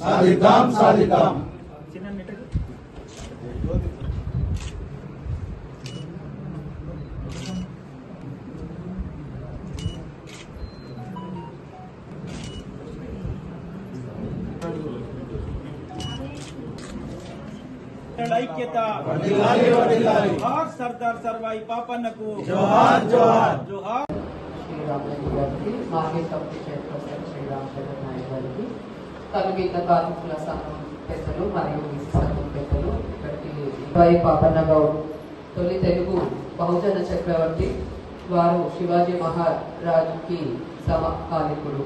సాధిద్దాం సాధిద్దాం చిన్న నెట్టకు. ఐక్యత వర్ధిల్లాలి, వర్ధిల్లాలి. జోహార్ సర్దార్ సర్వాయి పాపన్నకు జోహార్ జోహార్ జోహార్ శ్రీరామరెడ్డి గారికి market committee chairperson Sriramachandra Naidu గారికి కనుగీత కార్మికుల సంఘం పెద్దలు మరియు బీసీ సంఘం పెద్దలు ఇక్కడికి వై పాపన్న గౌడ్ తొలి తెలుగు బహుజన చక్రవర్తి వారు శివాజీ మహారాజుకి సమకాలికుడు.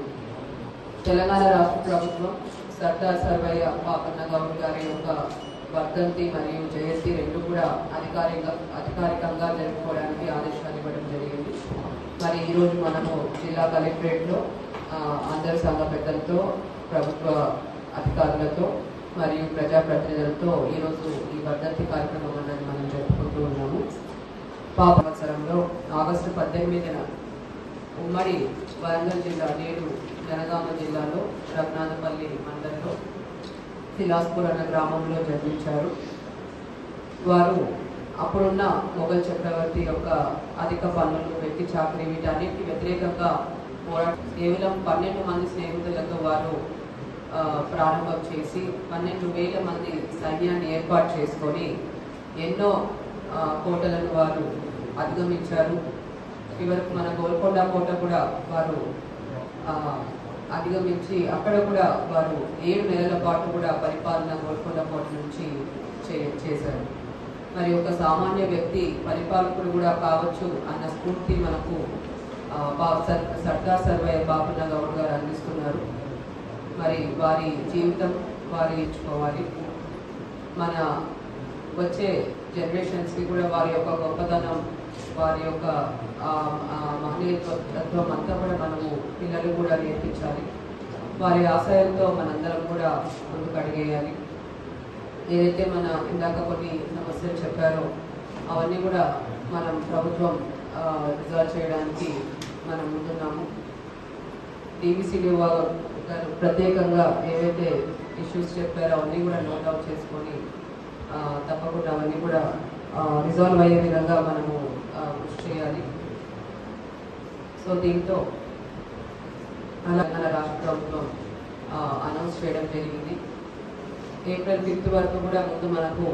తెలంగాణ రాష్ట్ర ప్రభుత్వం సర్దార్ సర్వయ్య పాపన్న గౌడ్ గారి యొక్క వర్ధంతి మరియు జయంతి రెండు కూడా అధికారిక అధికారికంగా జరుపుకోవడానికి ఆదేశాలు ఇవ్వడం జరిగింది. మరి ఈరోజు మనము జిల్లా కలెక్టరేట్లో అందరి సంఘ పెద్దలతో ప్రభుత్వ అధికారులతో మరియు ప్రజాప్రతినిధులతో ఈరోజు ఈ వర్ధంతి కార్యక్రమం అన్నది మనం జరుపుకుంటూ ఉన్నాము. పాప సంవత్సరంలో ఆగస్టు పద్దెనిమిదిన ఉమ్మడి వరంగల్ జిల్లా నేడు జనగామ జిల్లాలో రఘునాథపల్లి మండలంలో శిలాస్పూర్ అన్న గ్రామంలో జన్మించారు. వారు అప్పుడున్న మొఘల్ చక్రవర్తి యొక్క అధిక పన్నులు వ్యక్తి చాకరీ వీటన్నిటికి వ్యతిరేకంగా పోరాట కేవలం పన్నెండు మంది స్నేహితులతో వారు ప్రారంభం చేసి పన్నెండు వేల మంది సైన్యాన్ని ఏర్పాటు చేసుకొని ఎన్నో కోటలను వారు అధిగమించారు. చివరకు మన గోల్కొండ కోట కూడా వారు అధిగమించి అక్కడ కూడా వారు ఏడు నెలల పాటు కూడా పరిపాలన గోల్కొండ కోట నుంచి చే- చేశారు. మరి ఒక సామాన్య వ్యక్తి పరిపాలకుడు కూడా కావచ్చు అన్న స్ఫూర్తి మనకు బా- సర్- సర్దార్ సర్వయ్య బాబున్న గౌడ్ గారు అందిస్తున్నారు. మరి వారి జీవితం వారి ఇచ్చుకోవాలి మన వచ్చే జనరేషన్స్కి కూడా వారి యొక్క గొప్పతనం వారి యొక్క మహనీయత్వం అంతా కూడా మనము పిల్లలు కూడా నేర్పించాలి. వారి ఆశయంతో మనందరం కూడా ముందుకు అడిగేయాలి. ఏదైతే మన ఇందాక కొన్ని సమస్యలు చెప్పారో అవన్నీ కూడా మనం ప్రభుత్వం రిజాల్వ్ చేయడానికి మనం ముందున్నాము. డివిసిడి గారు ప్రత్యేకంగా ఏవైతే ఇష్యూస్ చెప్పారో అవన్నీ కూడా నోట్ అవుట్ చేసుకొని తప్పకుండా అవన్నీ కూడా రిజాల్వ్ అయ్యే విధంగా మనము కృషి చేయాలి. సో దీంతో తెలంగాణ రాష్ట్ర ప్రభుత్వం అనౌన్స్ చేయడం జరిగింది. ఏప్రిల్ ఫిఫ్త్ వరకు కూడా ముందు మనకు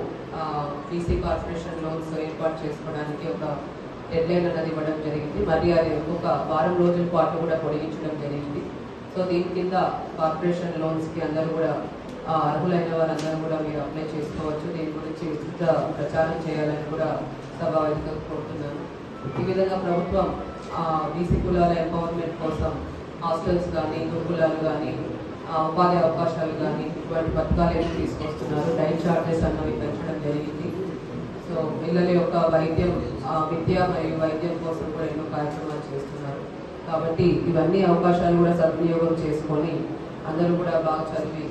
బీసీ కార్పొరేషన్ లోన్స్ ఏర్పాటు చేసుకోవడానికి ఒక డెడ్లైన్ అనేది ఇవ్వడం జరిగింది. మరి అది ఒక వారం రోజుల పాటు కూడా పొడిగించడం జరిగింది. సో దీని కింద కార్పొరేషన్ లోన్స్కి అందరూ కూడా అర్హులైన వారందరూ కూడా మీరు అప్లై చేసుకోవచ్చు. దీని గురించి విస్తృత ప్రచారం చేయాలని కూడా సభావేదికగా కోరుతున్నాను. ఈ విధంగా ప్రభుత్వం బీసీ కులాల ఎంపవర్మెంట్ కోసం హాస్టల్స్ కానీ గురుకులాలు కానీ ఉపాధి అవకాశాలు కానీ ఇటువంటి పథకాలు ఏమి తీసుకొస్తున్నారు. డైట్ చార్జెస్ అన్నవి పెంచడం జరిగింది. సో పిల్లల యొక్క వైద్యం విద్య మరియు వైద్యం కోసం కూడా ఎన్నో కార్యక్రమాలు చేస్తున్నారు. కాబట్టి ఇవన్నీ అవకాశాలు కూడా సద్వినియోగం చేసుకొని అందరూ కూడా బాగా చదివి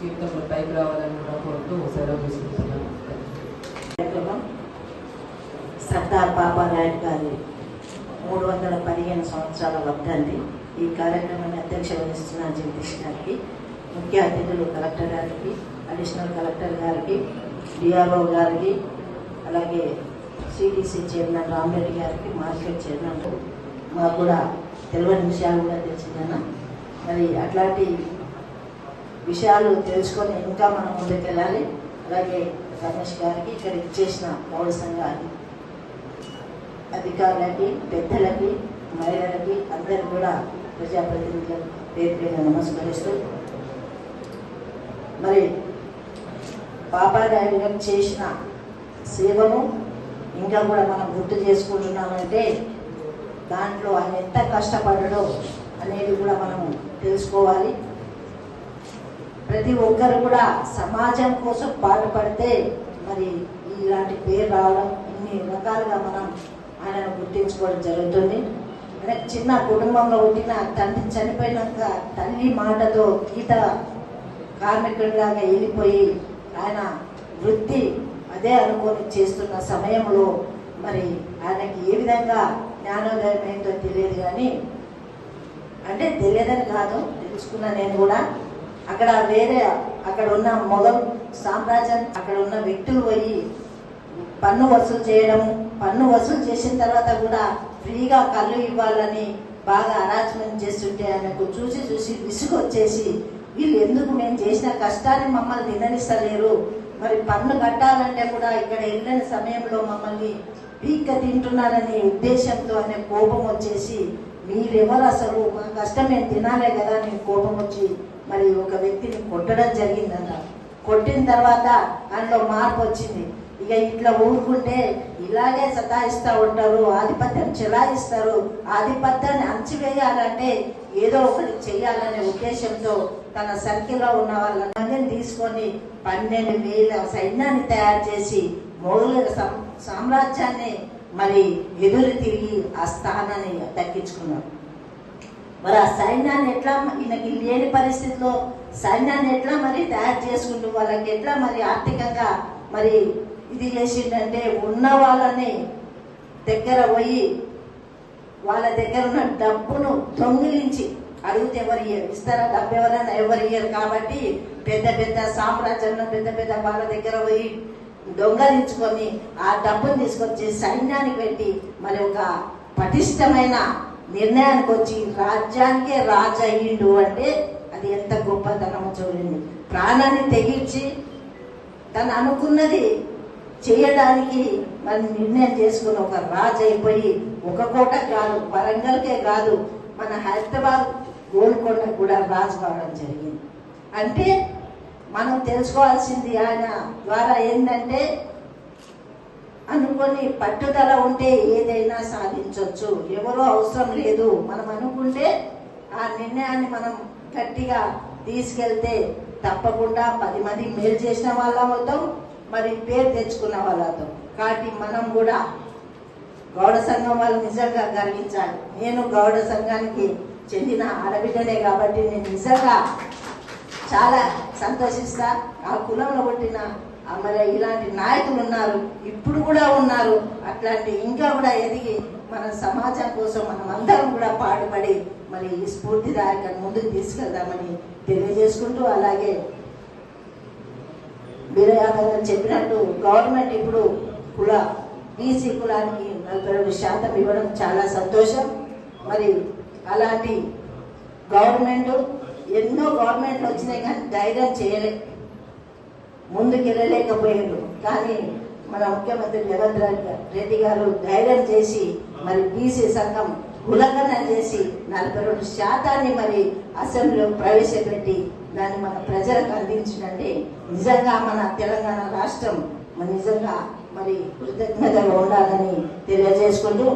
జీవితంలో పైకి రావాలని కూడా కోరుతూ సెలవు తీసుకుంటున్నాను. సర్దార్ బాబా నాయుడు గారి మూడు వందల పదిహేను సంవత్సరాల వద్దండి ఈ కార్యక్రమాన్ని అధ్యక్ష వహిస్తున్న జగదీష్ గారికి ముఖ్య అతిథులు కలెక్టర్ గారికి అడిషనల్ కలెక్టర్ గారికి డిఆర్ఓ గారికి అలాగే సిటీసీ చైర్మన్ రామరెడ్డి గారికి మార్కెట్ చైర్మన్ మాకు కూడా తెలియని విషయాలు కూడా తెలిసిందన్న. మరి అట్లాంటి విషయాలు తెలుసుకొని ఇంకా మనం ముందుకెళ్ళాలి. అలాగే రమేష్ గారికి ఇక్కడ ఇచ్చేసిన పౌర సంఘాలు అధికారులకి పెద్దలకి మహిళలకి అందరికి కూడా ప్రజాప్రతినిధుల పేరు పేరు నమస్కరిస్తూ మరి పాపారాయుడు గారు చేసిన సేవను ఇంకా కూడా మనం గుర్తు చేసుకుంటున్నామంటే దాంట్లో ఆయన ఎంత కష్టపడడో అనేది కూడా మనం తెలుసుకోవాలి. ప్రతి ఒక్కరు కూడా సమాజం కోసం పాటుపడితే మరి ఇలాంటి పేరు రావడం ఇన్ని రకాలుగా మనం ఆయనను గుర్తించుకోవడం జరుగుతుంది. చిన్న కుటుంబంలో ఉండిన తండ్రి చనిపోయినాక తల్లి మాటతో గీత కార్మికుడిలాగా వెళ్ళిపోయి ఆయన వృత్తి అదే అనుకొని చేస్తున్న సమయంలో మరి ఆయనకి ఏ విధంగా జ్ఞానోదయం ఏంటో తెలియదు కానీ అంటే తెలియదని కాదు తెలుసుకున్న నేను కూడా. అక్కడ వేరే అక్కడ ఉన్న మొఘల్ సామ్రాజ్యం అక్కడ ఉన్న వ్యక్తులు పోయి పన్ను వసూలు చేయడం పన్ను వసూలు చేసిన తర్వాత కూడా ఫ్రీగా కళ్ళు ఇవ్వాలని బాగా అరాచకం చేస్తుంటే ఆయనకు చూసి చూసి విసుగు వచ్చేసి వీళ్ళు ఎందుకు మేము చేసిన కష్టాన్ని మమ్మల్ని తిననిస్తలేరు మరి పన్ను కట్టాలంటే కూడా ఇక్కడ వెళ్ళిన సమయంలో మమ్మల్ని పీక్క తింటున్నారనే ఉద్దేశంతో అనే కోపం వచ్చేసి మీరెవరు అసలు? మా కష్టం మేము తినాలే కదా అని కోపం వచ్చి మరి ఒక వ్యక్తిని కొట్టడం జరిగిందన్న కొట్టిన తర్వాత అందులో మార్పు వచ్చింది. ఇక ఇట్లా ఊరుకుంటే ఇలాగే సతాయిస్తూ ఉంటారు ఆధిపత్యం చెలాయిస్తారు. ఆధిపత్యాన్ని అణచివేయాలంటే ఏదో ఒకటి చేయాలనే ఉద్దేశంతో తన సర్కిల్లో ఉన్న వాళ్ళందరినీ తీసుకొని పన్నెండు వేల సైన్యాన్ని తయారు చేసి మౌలిక సామ్రాజ్యాన్ని మరి ఎదురు తిరిగి ఆ స్థానాన్ని దక్కించుకున్నారు. మరి ఆ సైన్యాన్ని ఎట్లా ఈయనకి లేని పరిస్థితిలో సైన్యాన్ని ఎట్లా మరి తయారు చేసుకుంటూ వాళ్ళకి ఎట్లా మరి ఆర్థికంగా మరి ఇది చేసిందంటే ఉన్న వాళ్ళని దగ్గర పోయి వాళ్ళ దగ్గర ఉన్న డబ్బును దొంగిలించి అడిగితే ఎవరు ఇస్తారా? డబ్బు ఎవరైనా ఎవరు ఇయ్యరు? కాబట్టి పెద్ద పెద్ద సామ్రాజ్యంలో పెద్ద పెద్ద వాళ్ళ దగ్గర పోయి దొంగలించుకొని ఆ డబ్బును తీసుకొచ్చి సైన్యానికి పెట్టి మరి ఒక పటిష్టమైన నిర్ణయానికి వచ్చి రాజ్యానికే రాజు అయ్యిండు అంటే అది ఎంత గొప్పతనం చూడండి. ప్రాణాన్ని తెగించి తను అనుకున్నది చేయడానికి మరి నిర్ణయం చేసుకుని ఒక రాజు అయిపోయి ఒక కోట కాదు వరంగల్కే కాదు మన హైదరాబాద్ గోల్కొండ కూడా రాజు కావడం జరిగింది. అంటే మనం తెలుసుకోవాల్సింది ఆయన ద్వారా ఏంటంటే అనుకొని పట్టుదల ఉంటే ఏదైనా సాధించవచ్చు ఎవరో అవసరం లేదు. మనం అనుకుంటే ఆ నిర్ణయాన్ని మనం గట్టిగా తీసుకెళ్తే తప్పకుండా పది మంది మేలు చేసిన వాళ్ళం అవుతాం. మరి పేరు తెచ్చుకున్న వాళ్ళతో. కాబట్టి మనం కూడా గౌడ సంఘం వాళ్ళు నిజంగా గర్వించాలి. నేను గౌడ సంఘానికి చెందిన ఆడబిడ్డనే కాబట్టి నేను నిజంగా చాలా సంతోషిస్తా. ఆ కులంలో పుట్టిన ఆ మరి ఇలాంటి నాయకులు ఉన్నారు ఇప్పుడు కూడా ఉన్నారు. అట్లాంటి ఇంకా కూడా ఎదిగి మన సమాజం కోసం మనం అందరం కూడా పాటుపడి మరి ఈ స్ఫూర్తిదాయకంగా ముందుకు తీసుకెళ్దామని తెలియజేసుకుంటూ అలాగే వీరయాదవ్ చెప్పినట్టు గవర్నమెంట్ ఇప్పుడు కుల బీసీ కులానికి నలభై రెండు శాతం ఇవ్వడం చాలా సంతోషం. మరి అలాంటి గవర్నమెంట్ ఎన్నో గవర్నమెంట్లు వచ్చినాయి కానీ ధైర్యం చేయలే. ముందుకు వెళ్ళలేకపోయారు కానీ మన ముఖ్యమంత్రి రేవంత్ రెడ్డి రెడ్డి గారు ధైర్యం చేసి మరి బీసీ సంఘం కులగన చేసి నలభై రెండు శాతాన్ని మరి అసెంబ్లీలో ప్రవేశపెట్టి దాన్ని మన ప్రజలకు అందించినండి నిజంగా మన తెలంగాణ రాష్ట్రం మరి నిజంగా మరి కృతజ్ఞతలు ఉండాలని తెలియజేసుకుంటూ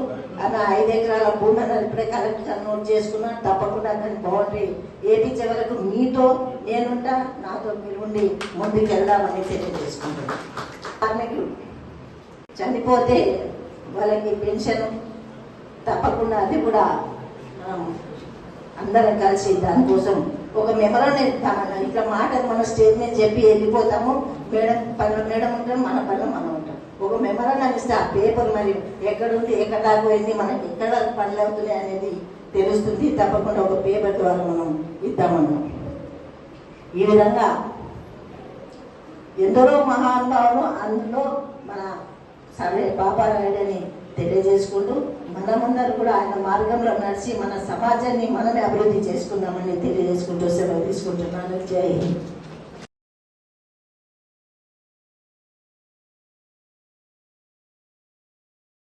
అన్న ఐదు ఎకరాల భూమి అన్నది ఇప్పుడే కలెక్టర్ నోట్ చేసుకున్నా తప్పకుండా దాని బౌండరీ ఏపించే వరకు మీతో నేనుంటా నాతో మీరు ఉండి ముందుకు వెళ్దామని తెలియజేసుకుంటున్నాను కార్మికులు చనిపోతే వాళ్ళకి పెన్షన్ తప్పకుండా అది కూడా అందరం కలిసి దానికోసం ఒక మెమరాన్ని ఇస్తామన్న ఇట్లా మాట మన స్టేజ్ మీద చెప్పి వెళ్ళిపోతాము. మేడం పనులు మేడం ఉంటాం మన పనులు మనం ఉంటాం. ఒక మెమరాన్ని ఇస్తే ఆ పేపర్ మరి ఎక్కడుంది ఎక్కడ దాకా మనకి ఎక్కడ పనులు అవుతున్నాయి అనేది తెలుస్తుంది. తప్పకుండా ఒక పేపర్ ద్వారా మనం ఇద్దామన్నాం ఈ విధంగా ఎందరో మహానుభావులు అందులో మన సరే బాబా రాయుడని తెలియజేసుకుంటూ మనమందరూ కూడా ఆయన మార్గంలో నడిచి మన సమాజాన్ని మనమే అభివృద్ధి చేసుకుందామని తెలియజేసుకుంటూ సెలవు తీసుకుంటున్నాను. జై హింద్.